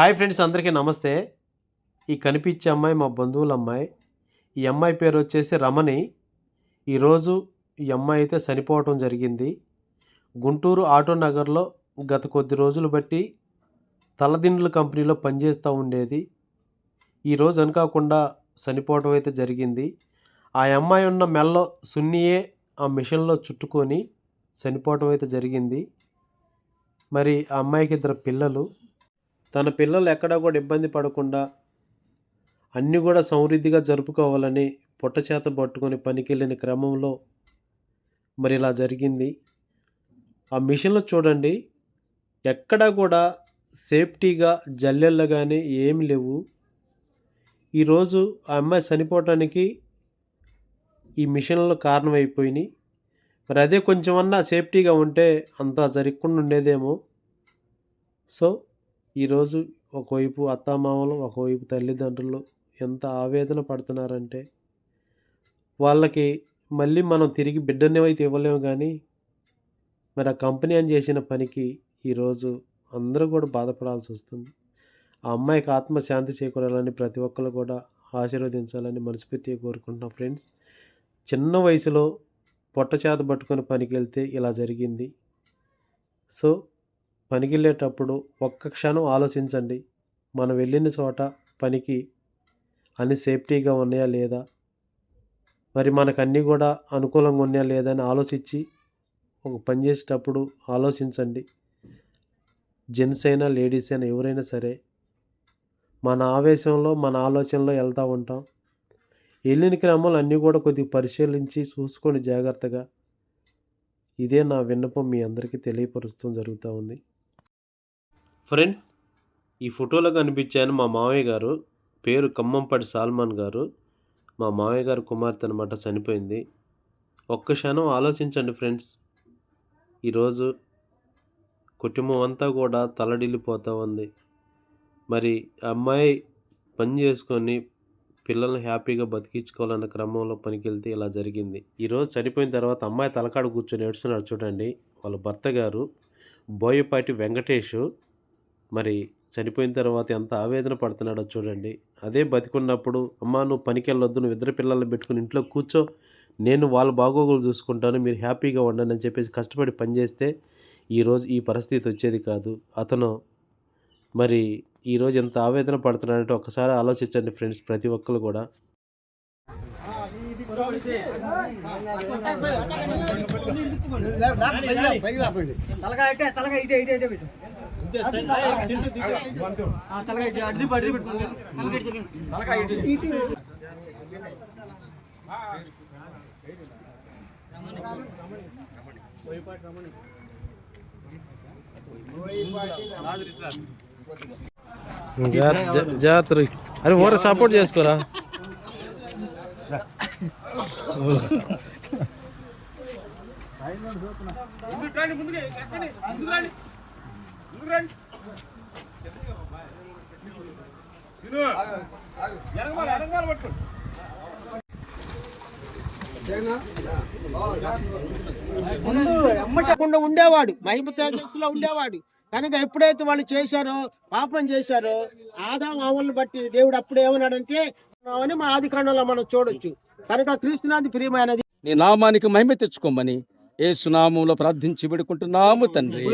Hi friends అందరికీ నమస్తే. ఈ కనిపించే అమ్మాయి మా బంధువుల అమ్మాయి. ఈ అమ్మాయి పేరు వచ్చేసి రమణి. ఈరోజు ఈ అమ్మాయి అయితే చనిపోవటం జరిగింది. గుంటూరు ఆటో నగర్లో గత కొద్ది రోజులు బట్టి తలదిండ్ల కంపెనీలో పనిచేస్తూ ఉండేది. ఈరోజు అనుకోకుండా చనిపోవటం అయితే జరిగింది. ఆ అమ్మాయి ఉన్న మెల్లో సున్నియే ఆ మిషన్లో చుట్టుకొని చనిపోవటం అయితే జరిగింది. మరి ఆ అమ్మాయికి ఇద్దరు పిల్లలు. తన పిల్లలు ఎక్కడా కూడా ఇబ్బంది పడకుండా అన్నీ కూడా సమృద్ధిగా జరుపుకోవాలని పుట్ట చేత పట్టుకొని పనికెళ్ళిన క్రమంలో మరి ఇలా జరిగింది. ఆ మిషన్లో చూడండి ఎక్కడా కూడా సేఫ్టీగా జల్లెళ్ళు కానీ ఏమి లేవు. ఈరోజు ఆ అమ్మాయి చనిపోవటానికి ఈ మిషన్లు కారణమైపోయినాయి. మరి అదే కొంచెమన్నా సేఫ్టీగా ఉంటే అంత జరగకుండా ఉండేదేమో. సో ఈరోజు ఒకవైపు అత్తామామలు ఒకవైపు తల్లిదండ్రులు ఎంత ఆవేదన పడుతున్నారంటే వాళ్ళకి మళ్ళీ మనం తిరిగి బిడ్డని అయితే ఇవ్వలేము కానీ మరి ఆ కంపెనీ అని చేసిన పనికి ఈరోజు అందరూ కూడా బాధపడాల్సి వస్తుంది. ఆ అమ్మాయికి ఆత్మశాంతి చేకూరాలని ప్రతి ఒక్కరు కూడా ఆశీర్వదించాలని మనస్ఫూర్తిగా కోరుకుంటున్నాం ఫ్రెండ్స్. చిన్న వయసులో పొట్ట చేత పట్టుకొని పనికి వెళ్తే ఇలా జరిగింది. సో పనికి వెళ్ళేటప్పుడు ఒక్క క్షణం ఆలోచించండి. మనం వెళ్ళిన చోట పనికి అన్ని సేఫ్టీగా ఉన్నాయా లేదా? మరి మనకు అన్నీ కూడా అనుకూలంగా ఉన్నాయా లేదా అని ఆలోచించి ఒక పని చేసేటప్పుడు ఆలోచించండి. జెంట్స్ అయినా లేడీస్ అయినా ఎవరైనా సరే మన ఆవేశంలో మన ఆలోచనలో వెళ్తూ ఉంటాం. వెళ్ళిన క్రమాలు అన్నీ కూడా కొద్దిగా పరిశీలించి చూసుకొని జాగ్రత్తగా. ఇదే నా విన్నపం మీ అందరికీ తెలియపరుస్తూ జరుగుతూ ఉంది. ఫ్రెండ్స్ ఈ ఫోటోలో కనిపించాను మా మావయ్య గారు. పేరు ఖమ్మంపాటి సాల్మాన్ గారు. మా మావయ్య గారు కుమార్తె అనమాట చనిపోయింది. ఒక్క క్షణం ఆలోచించండి ఫ్రెండ్స్. ఈరోజు కుటుంబం అంతా కూడా తలడిల్లిపోతూ ఉంది. మరి అమ్మాయి పని చేసుకొని పిల్లల్ని హ్యాపీగా బతికించుకోవాలన్న క్రమంలో పనికి వెళ్తే ఇలా జరిగింది. ఈరోజు చనిపోయిన తర్వాత అమ్మాయి తలకాడ కూర్చొని ఏడుస్తున్నారు చూడండి. వాళ్ళ భర్త గారు బోయపాటి వెంకటేష్ మరి చనిపోయిన తర్వాత ఎంత ఆవేదన పడుతున్నాడో చూడండి. అదే బతికున్నప్పుడు అమ్మ నువ్వు పనికి వెళ్ళొద్దు నువ్వు ఇద్దరు పిల్లల్ని పెట్టుకుని ఇంట్లో కూర్చో. నేను వాళ్ళ బాగోగులు చూసుకుంటాను మీరు హ్యాపీగా ఉండండి అని చెప్పేసి కష్టపడి పనిచేస్తే ఈరోజు ఈ పరిస్థితి వచ్చేది కాదు. అతను మరి ఈరోజు ఎంత ఆవేదన పడుతున్నాడంటే ఒకసారి ఆలోచించండి ఫ్రెండ్స్ ప్రతి ఒక్కరు కూడా. తలగా ఇటే తలగా ఇటే ఇటే ఇటే పెట్టు తలగా ఇటే అడిది తలగా ఇటే అరే ఓర సపోర్ట్ చేసుకోరా? ముందు ఎమ్మటకుండా ఉండేవాడు. మహిమ తేజస్సులో ఉండేవాడు. కనుక ఎప్పుడైతే వాళ్ళు చేశారో పాపం చేశారో ఆదా ఆవులను బట్టి దేవుడు అప్పుడు ఏమన్నాడంటే అని మా ఆది కాండంలో మనం చూడొచ్చు. కనుక క్రీస్తునాథి ప్రియమైనది. నీ నామానికి మహిమ తెచ్చుకోమని ఏ సునామంలో ప్రార్థించి పెడుకుంటున్నాము తండ్రి.